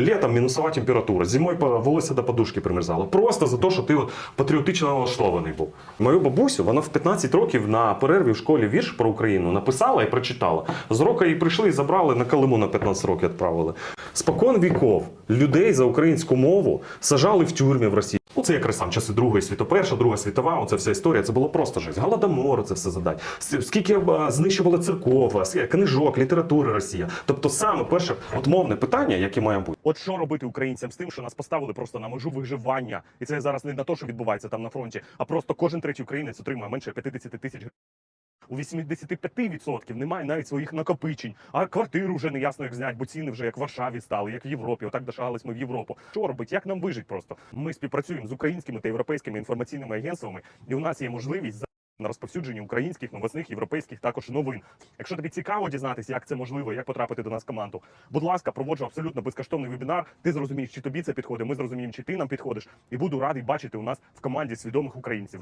Літом мінусова температура, зимою волосся до подушки примерзало. Просто за те, що ти от патріотично налаштований був. Мою бабусю, вона в 15 років на перерві в школі вірш про Україну написала і прочитала. З року її прийшли і забрали на Калиму на 15 років відправили. Спокон віков людей за українську мову сажали в тюрмі в Росії. Це якраз сам часи Другої світової, перша, Друга світова, оце вся історія. Це було просто жесть. Голодомор, це все задать. Скільки е, знищували церков, е, книжок, літератури Росія. Тобто, саме перше от мовне питання, яке має бути. От що робити українцям з тим, що нас поставили просто на межу виживання, і це зараз не на те, що відбувається там на фронті, а просто кожен третій українець отримує менше 50 тисяч у 85% немає навіть своїх накопичень, а квартиру вже не ясно як зняти, бо ціни вже як в Варшаві стали, як в Європі. Отак дошагались ми в Європу. Що робити? Як нам вижити просто? Ми співпрацюємо з українськими та європейськими інформаційними агентствами, і у нас є можливість за- на розповсюдженні українських новосних європейських також новин. Якщо тобі цікаво дізнатися, як це можливо, як потрапити до нас в команду, будь ласка, проводжу абсолютно безкоштовний вебінар. Ти зрозумієш, чи тобі це підходить. Ми зрозуміємо, чи ти нам підходиш, і буду радий бачити у нас в команді свідомих українців.